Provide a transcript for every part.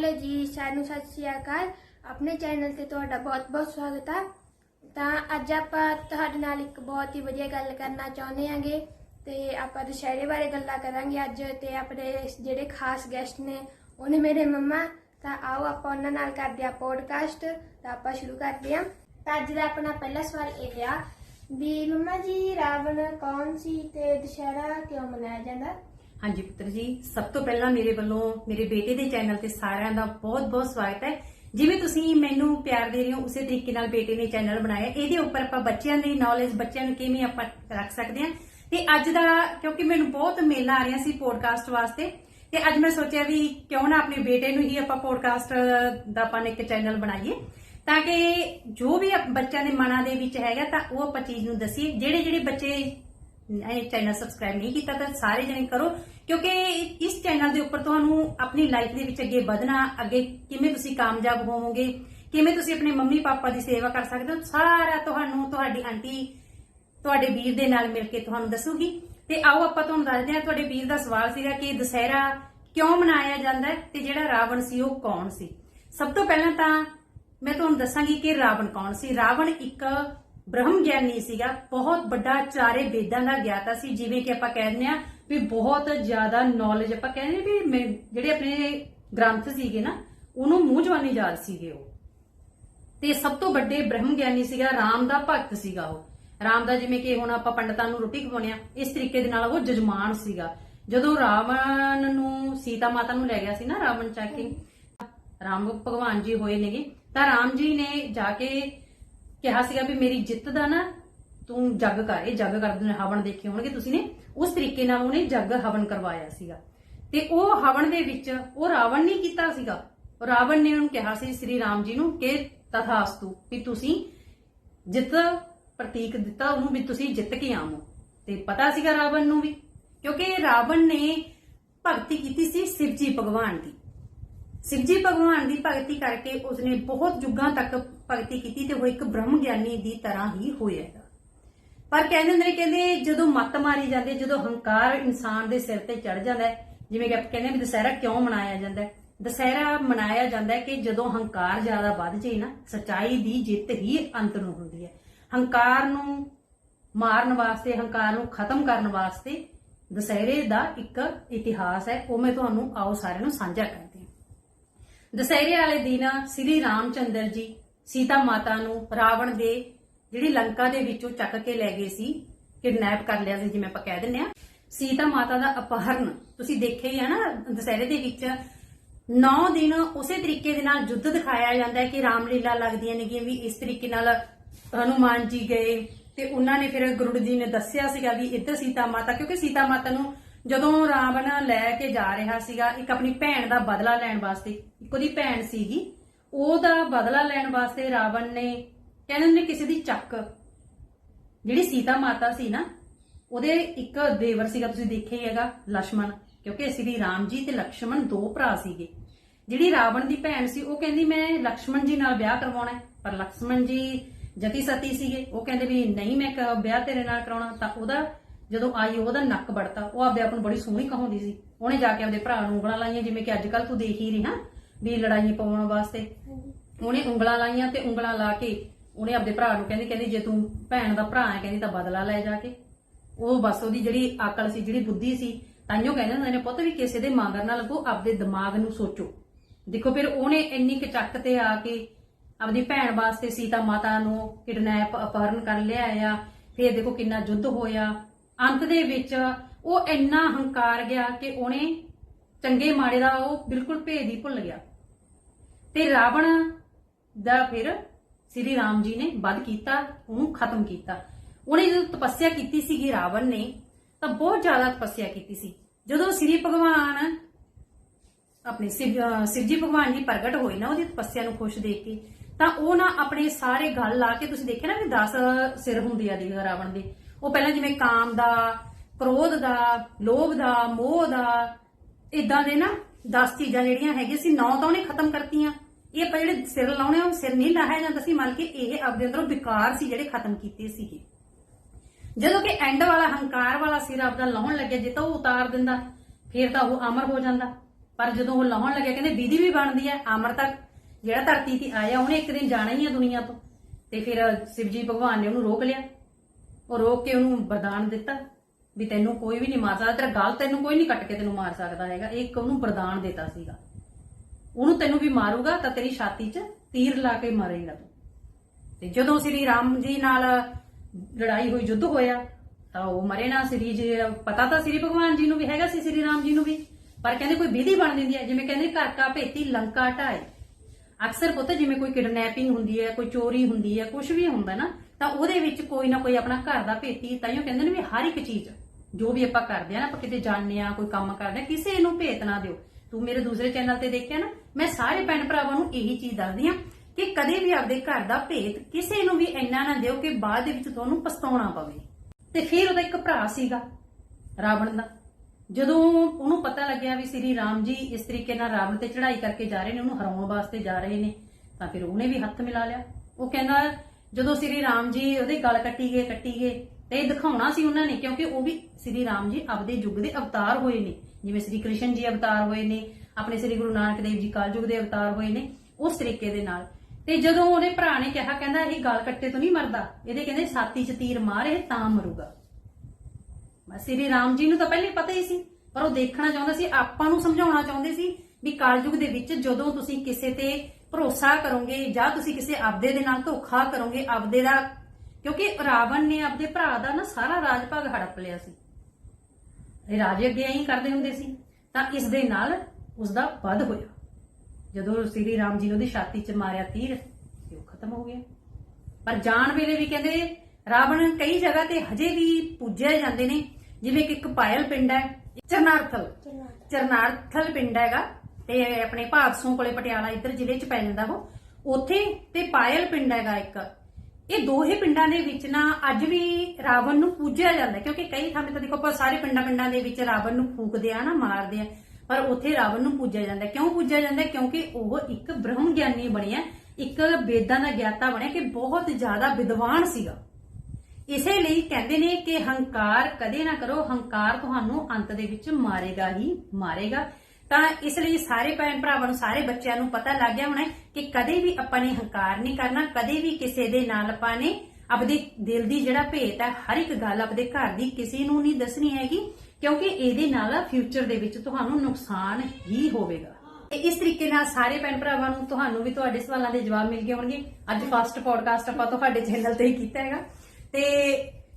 Hello ਜੀ, ਸਾਨੂੰ ਸਤਿ ਸ਼੍ਰੀ ਅਕਾਲ। ਆਪਣੇ ਚੈਨਲ ਤੇ ਤੁਹਾਡਾ ਬਹੁਤ-ਬਹੁਤ ਸਵਾਗਤ ਹੈ ਤਾਂ ਅੱਜ ਆਪਾਂ ਤੁਹਾਡੇ ਨਾਲ ਇੱਕ ਬਹੁਤ ਹੀ ਵਧੀਆ ਗੱਲ ਕਰਨਾ ਚਾਹੁੰਦੇ ਹਾਂਗੇ ਤੇ ਆਪਾਂ ਦੁਸ਼ਹਿਰੇ ਬਾਰੇ ਗੱਲਾਂ ਕਰਾਂਗੇ ਅੱਜ ਤੇ ਆਪਣੇ ਜਿਹੜੇ ਖਾਸ ਗੈਸਟ ਨੇ, ਉਹਨੇ ਮੇਰੇ ਮੰਮਾ। ਤਾਂ ਆਓ ਆਪਾਂ ਉਹਨਾਂ ਨਾਲ ਕਰਦੇ ਆ ਪੋਡਕਾਸਟ ਤਾਂ ਆਪਾਂ ਸ਼ੁਰੂ ਕਰਦੇ ਹਾਂ। ਤਾਂ ਅੱਜ ਦਾ ਆਪਣਾ ਪਹਿਲਾ ਸਵਾਲ ਇਹ ਆ ਵੀ ਮੰਮਾ ਜੀ, ਰਾਵਣ ਕੌਣ ਸੀ ਤੇ ਦੁਸ਼ਹਿਰਾ ਕਿਉਂ ਮਨਾਇਆ ਜਾਂਦਾ? ਹਾਂਜੀ ਪੁੱਤਰ ਜੀ, ਸਭ ਤੋਂ ਪਹਿਲਾਂ ਮੇਰੇ ਵੱਲੋਂ ਮੇਰੇ ਬੇਟੇ ਦੇ ਚੈਨਲ ਤੇ ਸਾਰਿਆਂ ਦਾ ਬਹੁਤ-ਬਹੁਤ ਸਵਾਗਤ ਹੈ। ਜਿਵੇਂ ਤੁਸੀਂ ਮੈਨੂੰ ਪਿਆਰ ਦੇ ਰਹੇ ਹੋ, ਉਸੇ ਤਰੀਕੇ ਨਾਲ ਬੇਟੇ ਨੇ ਚੈਨਲ ਬਣਾਇਆ। ਇਹਦੇ ਉੱਪਰ ਆਪਾਂ ਬੱਚਿਆਂ ਦੀ ਨੌਲੇਜ ਬੱਚਿਆਂ ਨੂੰ ਕਿਵੇਂ ਆਪਾਂ ਰੱਖ ਸਕਦੇ ਹਾਂ। ਤੇ ਅੱਜ ਦਾ, ਕਿਉਂਕਿ ਮੈਨੂੰ ਬਹੁਤ ਮੇਲਾ ਆ ਰਿਹਾ ਸੀ ਪੋਡਕਾਸਟ ਵਾਸਤੇ, ਤੇ ਅੱਜ ਮੈਂ ਸੋਚਿਆ ਵੀ ਕਿਉਂ ਨਾ ਆਪਣੇ ਬੇਟੇ ਨੂੰ ਹੀ ਆਪਾਂ ਪੋਡਕਾਸਟ ਦਾ ਆਪਾਂ ਨੇ ਇੱਕ ਚੈਨਲ ਬਣਾਈਏ। ਤਾਂ ਕਿ ਜੋ ਵੀ ਬੱਚਿਆਂ ਦੇ ਮਨਾਂ ਦੇ ਵਿੱਚ ਹੈਗਾ, ਤਾਂ ਉਹ ਆਪਾਂ ਚੀਜ਼ ਨੂੰ ਦਸੀਏ। ਜਿਹੜੇ ਜਿਹੜੇ ਬੱਚੇ ਇਹ ਚੈਨਲ ਸਬਸਕ੍ਰਾਈਬ ਨਹੀਂ ਕੀਤਾ ਤਾਂ ਸਾਰੇ ਜਣੇ ਕਰੋ, ਕਿਉਂਕਿ ਇਸ ਚੈਨਲ ਦੇ ਉੱਪਰ ਤੁਹਾਨੂੰ ਆਪਣੀ ਲਾਈਫ ਦੇ ਵਿੱਚ ਅੱਗੇ ਵਧਣਾ, ਅੱਗੇ ਕਿਵੇਂ ਤੁਸੀਂ ਕਾਮਯਾਬ ਹੋਵੋਗੇ, ਕਿਵੇਂ ਤੁਸੀਂ ਆਪਣੇ ਮੰਮੀ ਪਾਪਾ ਦੀ ਸੇਵਾ ਕਰ ਸਕਦੇ ਹੋ, ਸਾਰਾ ਤੁਹਾਨੂੰ ਤੁਹਾਡੀ ਆਂਟੀ ਤੁਹਾਡੇ ਵੀਰ ਦੇ ਨਾਲ ਮਿਲ ਕੇ ਤੁਹਾਨੂੰ ਦੱਸੂਗੀ। ਤੇ ਆਓ ਆਪਾਂ ਤੁਹਾਨੂੰ ਦੱਸਦੇ ਹਾਂ, ਤੁਹਾਡੇ ਵੀਰ ਦਾ ਸਵਾਲ ਸੀਗਾ ਕਿ ਦੁਸਹਿਰਾ ਕਿਉਂ ਮਨਾਇਆ ਜਾਂਦਾ ਹੈ ਤੇ ਜਿਹੜਾ ਰਾਵਣ ਸੀ ਉਹ ਕੌਣ ਸੀ? ਸਭ ਤੋਂ ਪਹਿਲਾਂ ਤਾਂ ਮੈਂ ਤੁਹਾਨੂੰ ਦੱਸਾਂਗੀ ਕਿ ਰਾਵਣ ਕੌਣ ਸੀ? ਰਾਵਣ ਇੱਕ ਬ੍ਰਹਮ ਗਿਆਨੀ ਸੀਗਾ, ਬਹੁਤ ਵੱਡਾ ਚਾਰੇ ਵੇਦਾਂ ਦਾ ਗਿਆਤਾ ਸੀ, ਜਿਵੇਂ ਕਿ ਆਪਾਂ ਕਹਿੰਦੇ ਆ ਵੀ ਬਹੁਤ ਜ਼ਿਆਦਾ ਨੌਲੇਜ ਆਪਾਂ ਕਹਿੰਦੇ ਵੀ ਜਿਹੜੇ ਆਪਣੇ ਗ੍ਰੰਥ ਸੀਗੇ ਨਾ, ਉਹਨੂੰ ਮੂੰਹ ਜਵਾਨੀ ਯਾਦ ਸੀਗੇ ਉਹ। ਤੇ ਸਭ ਤੋਂ ਵੱਡੇ ਬ੍ਰਹਮ ਗਿਆਨੀ ਸੀਗਾ, ਰਾਮ ਦਾ ਭਗਤ ਸੀਗਾ ਉਹ। ਰਾਮ ਦਾ ਜਿਵੇਂ ਕਿ ਹੁਣ ਆਪਾਂ ਪੰਡਤਾਂ ਨੂੰ ਰੋਟੀ ਖਵਾਉਣੇ ਆ ਇਸ ਤਰੀਕੇ ਦੇ ਨਾਲ ਉਹ ਜਜਮਾਨ ਸੀਗਾ। ਜਦੋਂ ਰਾਵਣ ਨੂੰ, ਸੀਤਾ ਮਾਤਾ ਨੂੰ ਲੈ ਗਿਆ ਸੀ ਨਾ ਰਾਵਣ ਚੱਕ ਕੇ, ਰਾਮ ਭਗਵਾਨ ਜੀ ਹੋਏ ਨੇਗੇ, ਤਾਂ ਰਾਮ ਜੀ ਨੇ ਜਾ ਕੇ ਕਿਹਾ ਸੀਗਾ ਵੀ ਮੇਰੀ ਜਿੱਤ ਦਾ ਨਾ ਤੂੰ ਜੱਗ ਕਰ, ਇਹ ਜੱਗ ਕਰਦੇ ਨੇ ਹਵਨ ਦੇਖੇ ਹੋਣਗੇ, ਤੁਸੀਂ ਨੇ ਉਸ ਤਰੀਕੇ ਨਾਲ ਉਹਨੇ ਜੱਗ ਹਵਨ ਕਰਵਾਇਆ ਸੀਗਾ। ਤੇ ਉਹ ਹਵਨ ਦੇ ਵਿੱਚ, ਉਹ ਰਾਵਣ ਨੇ ਕੀਤਾ ਸੀਗਾ। ਰਾਵਣ ਨੇ ਉਹਨੂੰ ਕਿਹਾ ਸੀ, ਸ੍ਰੀ ਰਾਮ ਜੀ ਨੂੰ ਕਿ ਤਥਾਸਤੂ, ਵੀ ਤੁਸੀਂ ਜਿੱਤ ਪ੍ਰਤੀਕ ਦਿੱਤਾ ਉਹਨੂੰ, ਵੀ ਤੁਸੀਂ ਜਿੱਤ ਕੇ ਆਵੋ। ਤੇ ਪਤਾ ਸੀਗਾ ਰਾਵਣ ਨੂੰ ਵੀ, ਕਿਉਂਕਿ ਰਾਵਣ ਨੇ ਭਗਤੀ ਕੀਤੀ ਸੀ ਸ਼ਿਵਜੀ ਭਗਵਾਨ ਦੀ। ਸ਼ਿਵਜੀ ਭਗਵਾਨ ਦੀ ਭਗਤੀ ਕਰਕੇ ਉਸਨੇ ਬਹੁਤ ਯੁੱਗਾਂ ਤੱਕ ਭਗਤੀ ਕੀਤੀ ਤੇ ਉਹ ਇੱਕ ਬ੍ਰਹਮ ਗਿਆਨੀ ਦੀ ਤਰ੍ਹਾਂ ਹੀ ਹੋਇਆ ਹੈਗਾ ਪਰ ਕਹਿੰਦੇ ਹੁੰਦੇ ਨੇ, ਕਹਿੰਦੇ ਜਦੋਂ ਮੱਤ ਮਾਰੀ ਜਾਂਦੀ ਜਦੋਂ ਹੰਕਾਰ ਇਨਸਾਨ ਦੇ ਸਿਰ ਤੇ ਚੜ ਜਾਂਦਾ ਜਿਵੇਂ ਕਿ ਆਪਾਂ ਕਹਿੰਦੇ ਹਾਂ ਵੀ ਦੁਸਹਿਰਾ ਕਿਉਂ ਮਨਾਇਆ ਜਾਂਦਾ ਹੈ? ਦੁਸਹਿਰਾ ਮਨਾਇਆ ਜਾਂਦਾ ਕਿ ਜਦੋਂ ਹੰਕਾਰ ਜ਼ਿਆਦਾ ਵੱਧ ਜਾਏ ਨਾ, ਸਚਾਈ ਦੀ ਜਿੱਤ ਹੀ ਅੰਤ ਨੂੰ ਹੁੰਦੀ ਹੈ। ਹੰਕਾਰ ਨੂੰ ਮਾਰਨ ਵਾਸਤੇ, ਹੰਕਾਰ ਨੂੰ ਖਤਮ ਕਰਨ ਵਾਸਤੇ ਦੁਸਹਿਰੇ ਦਾ ਇੱਕ ਇਤਿਹਾਸ ਹੈ, ਉਹ ਮੈਂ ਤੁਹਾਨੂੰ ਆਓ ਸਾਰਿਆਂ ਨੂੰ ਸਾਂਝਾ ਕਰਦੀ ਹਾਂ। ਦਸਹਿਰੇ ਵਾਲੇ ਦਿਨ ਸ੍ਰੀ ਰਾਮਚੰਦਰ ਜੀ ਸੀਤਾ ਮਾਤਾ ਨੂੰ ਰਾਵਣ ਦੇ ਜਿਹੜੀ ਲੰਕਾ ਦੇ ਵਿੱਚੋਂ ਚੱਕ ਕੇ ਲੈ ਗਏ ਸੀ, ਕਿਡਨੈਪ ਕਰ ਲਿਆ ਸੀ ਜਿਵੇਂ ਆਪਾਂ ਕਹਿ ਦਿੰਦੇ ਆ ਸੀਤਾ ਮਾਤਾ ਦਾ ਅਪਹਰਨ, ਤੁਸੀਂ ਦੇਖਿਆ ਹੀ ਆ ਨਾ, ਦਸਹਿਰੇ ਦੇ ਵਿੱਚ 9 ਦਿਨ ਉਸੇ ਤਰੀਕੇ ਦੇ ਨਾਲ ਯੁੱਧ ਦਿਖਾਇਆ ਜਾਂਦਾ ਹੈ ਕਿ ਰਾਮਲੀਲਾ ਲੱਗਦੀਆਂ ਨੇ ਨੇਗੀਆਂ ਵੀ ਇਸ ਤਰੀਕੇ ਨਾਲ ਹਨੂਮਾਨ ਜੀ ਗਏ ਤੇ ਉਹਨਾਂ ਨੇ ਫਿਰ ਗੁਰੂ ਜੀ ਨੇ ਦੱਸਿਆ ਸੀਗਾ ਵੀ ਇੱਧਰ ਸੀਤਾ ਮਾਤਾ, ਕਿਉਂਕਿ ਸੀਤਾ ਮਾਤਾ ਨੂੰ ਜਦੋਂ ਰਾਵਣ ਲੈ ਕੇ ਜਾ ਰਿਹਾ ਸੀਗਾ, ਇੱਕ ਆਪਣੀ ਭੈਣ ਦਾ ਬਦਲਾ ਲੈਣ ਵਾਸਤੇ, ਇੱਕ ਉਹਦੀ ਭੈਣ ਸੀਗੀ ਉਹਦਾ ਬਦਲਾ ਲੈਣ ਵਾਸਤੇ ਰਾਵਣ ਨੇ ਕਹਿੰਦੇ ਨੇ ਕਿਸੇ ਦੀ ਚੱਕ। ਜਿਹੜੀ ਸੀਤਾ ਮਾਤਾ ਸੀ ਨਾ, ਉਹਦੇ ਇੱਕ ਦੇਵਰ ਸੀਗਾ, ਤੁਸੀਂ ਦੇਖਿਆ ਹੀ ਹੈਗਾ ਲక్ష్మణ ਕਿਉਂਕਿ ਸ੍ਰੀ ਰਾਮ ਜੀ ਤੇ ਲక్ష్మణ ਦੋ ਭਰਾ ਸੀਗੇ। ਜਿਹੜੀ ਰਾਵਣ ਦੀ ਭੈਣ ਸੀ, ਉਹ ਕਹਿੰਦੀ, ਮੈਂ ਲక్ష్మణ ਜੀ ਨਾਲ ਵਿਆਹ ਕਰਵਾਉਣਾ ਹੈ। ਪਰ ਲక్ష్మణ ਜੀ ਜਤੀ ਸਤੀ ਸੀਗੇ। ਉਹ ਕਹਿੰਦੇ ਵੀ, ਨਹੀਂ, ਮੈਂ ਵਿਆਹ ਤੇਰੇ ਨਾਲ ਕਰਾਉਣਾ। ਤਾਂ ਉਹਦਾ ਜਦੋਂ ਆਈ, ਉਹਦਾ ਨੱਕ ਵੜਤਾ। ਉਹ ਆਪਦੇ ਆਪ ਨੂੰ ਬੜੀ ਸੋਹਣੀ ਕਹਾਉਂਦੀ ਸੀ। ਉਹਨੇ ਜਾ ਕੇ ਆਪਦੇ ਭਰਾ ਨੂੰ ਉਂਗਲਾਂ ਲਾਈਆਂ, ਜਿਵੇਂ ਕਿ ਅੱਜ ਕੱਲ ਤੂੰ ਦੇਖ ਹੀ ਰਹੀ ਨਾ ਵੀ ਲੜਾਈਆਂ ਪਾਉਣ ਵਾਸਤੇ। ਉਹਨੇ ਉਂਗਲਾਂ ਲਾਈਆਂ ਤੇ ਉਂਗਲਾਂ ਲਾ ਕੇ ਉਹਨੇ ਆਪਦੇ ਭਰਾ ਨੂੰ ਕਹਿੰਦੀ ਕਹਿੰਦੀ ਜੇ ਤੂੰ ਭੈਣ ਦਾ ਭਰਾ ਹੈ ਕਹਿੰਦੀ ਤਾਂ ਬਦਲਾ ਲੈ ਜਾ ਕੇ। ਉਹ ਬਸ ਉਹਦੀ ਜਿਹੜੀ ਅਕਲ ਸੀ ਜਿਹੜੀ ਬੁੱਧੀ ਸੀ ਤਾਈਓ ਕਹਿੰਦੇ ਹੁੰਦੇ ਨੇ ਪੁੱਤ ਵੀ ਕਿਸੇ ਦੇ ਮਗਰ ਨਾ ਲੱਗੋ ਆਪਦੇ ਦਿਮਾਗ ਨੂੰ ਸੋਚੋ। ਦੇਖੋ ਫਿਰ ਉਹਨੇ ਇੰਨੀ ਕੁ ਚੱਕ ਤੇ ਆ ਕੇ ਆਪਦੀ ਭੈਣ ਵਾਸਤੇ ਸੀਤਾ ਮਾਤਾ ਨੂੰ ਕਿਡਨੈਪ ਅਪਹਰਨ ਕਰ ਲਿਆ ਆ। ਫਿਰ ਦੇਖੋ ਕਿੰਨਾ ਯੁੱਧ ਹੋਇਆ। ਅੰਤ ਦੇ ਵਿੱਚ ਉਹ ਇੰਨਾ ਹੰਕਾਰ ਗਿਆ ਕਿ ਉਹਨੇ ਚੰਗੇ ਮਾੜੇ ਦਾ ਉਹ ਬਿਲਕੁਲ ਭੇਦ ਹੀ ਭੁੱਲ ਗਿਆ। ਤੇ ਰਾਵਣ ਦਾ ਫਿਰ ਸ੍ਰੀ ਰਾਮ ਜੀ ਨੇ ਵੱਧ ਕੀਤਾ, ਉਹਨੂੰ ਖਤਮ ਕੀਤਾ। ਉਹਨੇ ਜਦੋਂ ਤਪੱਸਿਆ ਕੀਤੀ ਸੀਗੀ ਰਾਵਣ ਨੇ, ਤਾਂ ਬਹੁਤ ਜ਼ਿਆਦਾ ਤਪੱਸਿਆ ਕੀਤੀ ਸੀ। ਜਦੋਂ ਸ੍ਰੀ ਭਗਵਾਨ ਆਪਣੇ ਸ਼ਿਵ, ਅਹ ਜੀ ਭਗਵਾਨ ਜੀ ਪ੍ਰਗਟ ਹੋਏ ਨਾ ਉਹਦੀ ਤਪੱਸਿਆ ਨੂੰ ਖੁਸ਼ ਦੇਖ ਕੇ, ਤਾਂ ਉਹ ਨਾ ਆਪਣੇ ਸਾਰੇ ਗੱਲ ਲਾ ਕੇ, ਤੁਸੀਂ ਦੇਖਿਆ ਨਾ ਵੀ 10 ਸਿਰ ਹੁੰਦੇ ਆ ਦੇਖ ਰਾਵਣ ਦੇ। ਉਹ ਪਹਿਲਾਂ ਜਿਵੇਂ ਕਾਮ ਦਾ, ਕ੍ਰੋਧ ਦਾ, ਲੋਭ ਦਾ, ਮੋਹ ਦਾ ਇਦਾਂ ਦੇ ਨਾ 10 ਚੀਜ਼ਾਂ ਜਿਹੜੀਆਂ ਹੈਗੀਆਂ ਸੀ ਨੌ ਤਾਂ ਉਹਨੇ ਖਤਮ ਕਰਤੀਆਂ। ਇਹ ਆਪਾਂ ਜਿਹੜੇ ਸਿਰ ਲਾਉਣੇ ਆ, ਉਹ ਸਿਰ ਨਹੀਂ ਲਾਇਆ ਜਾਂਦਾ ਸੀ ਮਤਲਬ ਕਿ ਇਹ ਆਪਦੇ ਅੰਦਰੋਂ ਵਿਕਾਰ ਸੀ ਜਿਹੜੇ ਖਤਮ ਕੀਤੇ ਸੀਗੇ। ਜਦੋਂ ਕਿ ਐਂਡ ਵਾਲਾ ਹੰਕਾਰ ਵਾਲਾ ਸਿਰ ਆਪਦਾ ਲਾਉਣ ਲੱਗਿਆ ਜੇ ਤਾਂ ਉਹ ਉਤਾਰ ਦਿੰਦਾ ਫਿਰ ਤਾਂ ਉਹ ਅਮਰ ਹੋ ਜਾਂਦਾ। ਪਰ ਜਦੋਂ ਉਹ ਲਾਉਣ ਲੱਗਿਆ ਕਹਿੰਦੇ ਵਿਧੀ ਵੀ ਬਣਦੀ ਹੈ ਅਮਰ ਤੱਕ ਜਿਹੜਾ ਧਰਤੀ ਤੇ ਆਇਆ ਉਹਨੇ ਇੱਕ ਦਿਨ ਜਾਣਾ ਹੀ ਹੈ ਦੁਨੀਆ ਤੋਂ। ਤੇ ਫਿਰ ਸ਼ਿਵਜੀ ਭਗਵਾਨ ਨੇ ਉਹਨੂੰ ਰੋਕ ਲਿਆ। ਉਹ ਰੋਕ ਕੇ ਉਹਨੂੰ ਵਰਦਾਨ ਦਿੱਤਾ। ਵੀ ਤੈਨੂੰ ਕੋਈ ਵੀ ਨਹੀਂ ਮਾਰ ਸਕਦਾ, ਤੇਰਾ ਗਲ ਤੈਨੂੰ ਕੋਈ ਨਹੀਂ ਕੱਟ ਕੇ ਤੈਨੂੰ ਮਾਰ ਸਕਦਾ ਹੈਗਾ। ਇਹ ਇੱਕ ਉਹਨੂੰ ਵਰਦਾਨ ਦਿੱਤਾ ਸੀਗਾ। ਉਹਨੂੰ ਤੈਨੂੰ ਵੀ ਮਾਰੂਗਾ ਤਾਂ ਤੇਰੀ ਛਾਤੀ 'ਚ ਤੀਰ ਲਾ ਕੇ ਮਾਰੇਗਾ ਤੂੰ। ਤੇ ਜਦੋਂ ਸ੍ਰੀ ਰਾਮ ਜੀ ਨਾਲ ਲੜਾਈ ਹੋਈ, ਯੁੱਧ ਹੋਇਆ, ਤਾਂ ਉਹ ਮਰੇ ਨਾ। ਸ੍ਰੀ ਜੀ, ਪਤਾ ਤਾਂ ਸ੍ਰੀ ਭਗਵਾਨ ਜੀ ਨੂੰ ਵੀ ਹੈਗਾ ਸੀ, ਸ੍ਰੀ ਰਾਮ ਜੀ ਨੂੰ ਵੀ। ਪਰ ਕਹਿੰਦੇ ਕੋਈ ਵਿਧੀ ਬਣ ਜਾਂਦੀ ਹੈ। ਜਿਵੇਂ ਕਹਿੰਦੇ ਘਰ ਕਾ ਭੇਤੀ ਲੰਕਾ ਢਾਏ। ਅਕਸਰ ਪੁੱਤ, ਜਿਵੇਂ ਕੋਈ ਕਿਡਨੈਪਿੰਗ ਹੁੰਦੀ ਹੈ, ਕੋਈ ਚੋਰੀ ਹੁੰਦੀ ਹੈ ਕੁਝ ਵੀ ਹੁੰਦਾ ਨਾ, ਤਾਂ ਉਹਦੇ ਵਿੱਚ ਕੋਈ ਨਾ ਕੋਈ ਆਪਣਾ ਘਰ ਦਾ ਭੇਤੀ ਤਾਂ ਤਾਈਓ ਕਹਿੰਦੇ ਨੇ ਵੀ ਹਰ ਇੱਕ ਚੀਜ਼ ਜੋ ਵੀ ਆਪਾਂ ਕਰਦੇ ਆ ਨਾ, ਆਪਾਂ ਕਿਤੇ ਜਾਂਦੇ ਆ, ਕੋਈ ਕੰਮ ਕਰਦੇ ਆ, ਕਿਸੇ ਨੂੰ ਭੇਤ ਨਾ ਦਿਓ। ਤੂੰ ਮੇਰੇ ਦੂਸਰੇ ਚੈਨਲ ਤੇ ਦੇਖਿਆ ਨਾ, ਮੈਂ ਸਾਰੇ ਭੈਣ ਭਰਾਵਾਂ ਨੂੰ ਇਹੀ ਚੀਜ਼ ਦੱਸਦੀ ਆ ਕਿ ਕਦੇ ਵੀ ਆਪਦੇ ਘਰ ਦਾ ਭੇਤ ਕਿਸੇ ਨੂੰ ਵੀ ਇੰਨਾ ਨਾ ਦਿਓ ਕਿ ਬਾਅਦ ਦੇ ਵਿੱਚ ਤੁਹਾਨੂੰ ਪਛਤਾਉਣਾ ਪਵੇ। ਤੇ ਫਿਰ ਉਹਦਾ ਇੱਕ ਭਰਾ ਸੀਗਾ, ਰਾਵਣ ਦਾ। ਜਦੋਂ ਉਹਨੂੰ ਪਤਾ ਲੱਗਿਆ ਵੀ ਸ੍ਰੀ ਰਾਮ ਜੀ ਇਸ ਤਰੀਕੇ ਨਾਲ ਰਾਵਣ ਤੇ ਚੜ੍ਹਾਈ ਕਰਕੇ ਜਾ ਰਹੇ ਨੇ, ਉਹਨੂੰ ਹਰਾਉਣ ਵਾਸਤੇ ਜਾ ਰਹੇ ਨੇ, ਤਾਂ ਫਿਰ ਉਹਨੇ ਵੀ ਹੱਥ ਮਿਲਾ ਲਿਆ। ਉਹ ਕਹਿੰਦਾ, ਜਦੋਂ ਸ੍ਰੀ ਰਾਮ ਜੀ ਉਹਦੇ ਗਲ ਕੱਟੀ ਗਏ ਕੱਟੀ ਗਏ ਇਹ ਦਿਖਾਉਣਾ ਸੀ ਉਹਨਾਂ ਨੇ, ਕਿਉਂਕਿ ਉਹ ਵੀ ਸ੍ਰੀ ਰਾਮ ਜੀ ਆਪਦੇ ਯੁੱਗ ਦੇ ਅਵਤਾਰ ਹੋਏ ਨੇ। ਜਿਵੇਂ ਸ੍ਰੀ ਕ੍ਰਿਸ਼ਨ ਜੀ ਅਵਤਾਰ ਹੋਏ ਨੇ, ਆਪਣੇ ਸ੍ਰੀ ਗੁਰੂ ਨਾਨਕ ਦੇਵ ਜੀ ਕਲਯੁਗ ਦੇ ਅਵਤਾਰ ਹੋਏ ਨੇ, ਉਸ ਤਰੀਕੇ ਦੇ ਨਾਲ। ਤੇ ਜਦੋਂ ਉਹਦੇ ਭਰਾ ਨੇ ਕਿਹਾ, ਕਹਿੰਦਾ ਇਹ ਗਾਲ ਕੱਟੇ ਤੋਂ ਨਹੀਂ ਮਰਦਾ, ਇਹਦੇ ਕਹਿੰਦੇ ਛਾਤੀ 'ਚ ਤੀਰ ਮਾਰ, ਇਹ ਤਾਂ ਮਰੂਗਾ। ਸ੍ਰੀ ਰਾਮ ਜੀ ਨੂੰ ਤਾਂ ਪਹਿਲੇ ਪਤਾ ਹੀ ਸੀ, ਪਰ ਉਹ ਦੇਖਣਾ ਚਾਹੁੰਦਾ ਸੀ, ਆਪਾਂ ਨੂੰ ਸਮਝਾਉਣਾ ਚਾਹੁੰਦੇ ਸੀ ਵੀ ਕਾਲਯੁਗ ਦੇ ਵਿੱਚ ਜਦੋਂ ਤੁਸੀਂ ਕਿਸੇ ਤੇ ਭਰੋਸਾ ਕਰੋਗੇ ਜਾਂ ਤੁਸੀਂ ਕਿਸੇ ਆਪਦੇ ਦੇ ਨਾਲ ਧੋਖਾ ਕਰੋਗੇ, ਆਪਦੇ ਦਾ ਕਿਉਂਕਿ ਰਾਵਣ ਨੇ ਆਪਦੇ ਭਰਾ ਦਾ ਨਾ ਸਾਰਾ ਰਾਜ ਭਾਗ ਹੜਪ ਲਿਆ ਸੀ। ਇਹ ਰਾਜੇ ਅੱਗੇ ਐਂ ਕਰਦੇ ਹੁੰਦੇ ਸੀ ਤਾਂ ਇਸ ਦੇ ਨਾਲ ਉਸ ਦਾ ਵੱਧ ਹੋਇਆ। ਜਦੋਂ ਸ੍ਰੀ ਰਾਮ ਜੀ ਨੇ ਉਹਦੀ ਛਾਤੀ 'ਚ ਮਾਰਿਆ ਤੀਰ ਤੇ ਉਹ ਖਤਮ ਹੋ ਗਿਆ। ਪਰ ਜਾਣ ਵੇਲੇ ਵੀ ਕਹਿੰਦੇ ਰਾਵਣ ਕਈ ਜਗ੍ਹਾ ਤੇ ਹਜੇ ਵੀ ਪੂਜਿਆ ਜਾਂਦੇ ਨੇ ਜਿਵੇਂ ਕਿ ਇੱਕ ਪਾਇਲ ਪਿੰਡ ਹੈ ਚਰਨਾਰਥਲ। ਚਰਨਾਰਥਲ। ਪਿੰਡ ਹੈਗਾ ਤੇ ਆਪਣੇ ਭਾਦਸੋਂ ਕੋਲੇ ਪਟਿਆਲਾ ਇੱਧਰ ਜ਼ਿਲ੍ਹੇ 'ਚ ਪੈ ਜਾਂਦਾ ਉਹ। ਉੱਥੇ ਤੇ ਪਾਇਲ ਪਿੰਡ ਹੈਗਾ ਇੱਕ। ਇਹ ਦੋਹੇ ਪਿੰਡਾਂ ਦੇ ਵਿੱਚ ਨਾ ਅੱਜ ਵੀ ਰਾਵਣ ਨੂੰ ਪੂਜਿਆ ਜਾਂਦਾ ਕਿਉਂਕਿ ਕਈ ਥਾਵੇਂ ਤਾਂ ਦੇਖੋ ਆਪਾਂ ਸਾਰੇ ਪਿੰਡਾਂ ਪਿੰਡਾਂ ਦੇ ਵਿੱਚ ਰਾਵਣ ਨੂੰ ਫੂਕਦੇ ਆ ਨਾ, ਮਾਰਦੇ ਆ, ਪਰ ਉੱਥੇ ਰਾਵਣ ਨੂੰ ਪੂਜਿਆ ਜਾਂਦਾ ਕਿਉਂ ਪੂਜਿਆ ਜਾਂਦਾ ਕਿਉਂਕਿ ਉਹ ਇੱਕ ਬ੍ਰਹਮ ਗਿਆਨੀ ਬਣਿਆ ਇੱਕ ਵੇਦਾਂ ਦਾ ਗਿਆਤਾ ਬਣਿਆ ਕਿ ਬਹੁਤ ਜ਼ਿਆਦਾ ਵਿਦਵਾਨ ਸੀਗਾ। ਇਸੇ ਲਈ ਕਹਿੰਦੇ ਨੇ ਕਿ ਹੰਕਾਰ ਕਦੇ ਨਾ ਕਰੋ, ਹੰਕਾਰ ਤੁਹਾਨੂੰ ਅੰਤ ਦੇ ਵਿੱਚ ਮਾਰੇਗਾ ਹੀ ਮਾਰੇਗਾ। ਤਾਂ ਇਸ ਲਈ ਸਾਰੇ ਭੈਣ ਭਰਾਵਾਂ ਨੂੰ, ਸਾਰੇ ਬੱਚਿਆਂ ਨੂੰ ਪਤਾ ਲੱਗ ਗਿਆ ਹੋਣਾ ਕਿ ਕਦੇ ਵੀ ਆਪਾਂ ਨੇ ਹੰਕਾਰ ਨਹੀਂ ਕਰਨਾ, ਕਦੇ ਵੀ ਕਿਸੇ ਦੇ ਨਾਲ ਆਪਾਂ ਨੇ ਆਪਦੇ ਦਿਲ ਦੀ ਜਿਹੜਾ ਭੇਤ ਹੈ, ਹਰ ਇੱਕ ਗੱਲ ਆਪਦੇ ਘਰ ਦੀ ਕਿਸੇ ਨੂੰ ਨਹੀਂ ਦੱਸਣੀ ਹੈਗੀ, ਕਿਉਂਕਿ ਇਹਦੇ ਨਾਲ ਫਿਊਚਰ ਦੇ ਵਿੱਚ ਤੁਹਾਨੂੰ ਨੁਕਸਾਨ ਹੀ ਹੋਵੇਗਾ। ਤੇ ਇਸ ਤਰੀਕੇ ਨਾਲ ਸਾਰੇ ਭੈਣ ਭਰਾਵਾਂ ਨੂੰ ਤੁਹਾਨੂੰ ਵੀ ਤੁਹਾਡੇ ਸਵਾਲਾਂ ਦੇ ਜਵਾਬ ਮਿਲ ਗਏ ਹੋਣਗੇ। ਅੱਜ ਫਸਟ ਪੋਡਕਾਸਟ ਆਪਾਂ ਤੁਹਾਡੇ ਚੈਨਲ ਤੇ ਹੀ ਕੀਤਾ ਹੈਗਾ। ਤੇ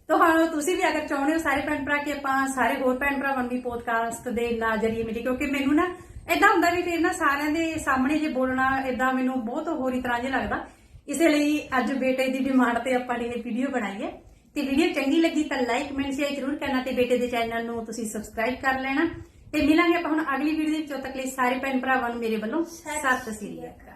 ਤੁਹਾਨੂੰ ਤੁਸੀਂ ਵੀ ਅਗਰ ਚਾਹੁੰਦੇ ਹੋ ਸਾਰੇ ਭੈਣ ਭਰਾ ਕਿ ਆਪਾਂ ਸਾਰੇ ਹੋਰ ਭੈਣ ਭਰਾਵਾਂ ਵੀ ਪੋਡਕਾਸਟ ਦੇ ਨਾਲ ਜਰੀਏ ਮਿਲੇ ਕਿਉਂਕਿ ਮੈਨੂੰ ਨਾ ਇਦਾਂ ਹੁੰਦਾ ਵੀ ਫਿਰ ਨਾ ਸਾਰਿਆਂ ਦੇ ਸਾਹਮਣੇ ਜੇ ਬੋਲਣਾ ਇਦਾਂ ਮੈਨੂੰ ਬਹੁਤ ਹੋਰੀ ਤਰ੍ਹਾਂ ਜਿਹਾ ਲੱਗਦਾ। ਇਸੇ ਲਈ ਅੱਜ ਬੇਟੇ ਦੀ ਡਿਮਾਂਡ ਤੇ ਆਪਾਂ ਨੇ ਇਹ ਵੀਡੀਓ ਬਣਾਈ ਹੈ। ਤੇ ਵੀਡੀਓ ਚੰਗੀ ਲੱਗੀ ਤਾਂ ਲਾਈਕ ਕਮੈਂਟ ਸ਼ੇਅਰ ਜ਼ਰੂਰ ਕਰਨਾ ਤੇ ਬੇਟੇ ਦੇ ਚੈਨਲ ਨੂੰ ਤੁਸੀਂ ਸਬਸਕ੍ਰਾਈਬ ਕਰ ਲੈਣਾ। ਤੇ ਮਿਲਾਂਗੇ ਆਪਾਂ ਹੁਣ ਅਗਲੀ ਵੀਡੀਓ ਦੇ ਵਿੱਚ ਤੱਕ ਲਈ ਸਾਰੇ ਭੈਣ ਭਰਾਵਾਂ ਨੂੰ ਮੇਰੇ ਵੱਲੋਂ ਸਤਿ ਸ੍ਰੀ ਅਕਾਲ।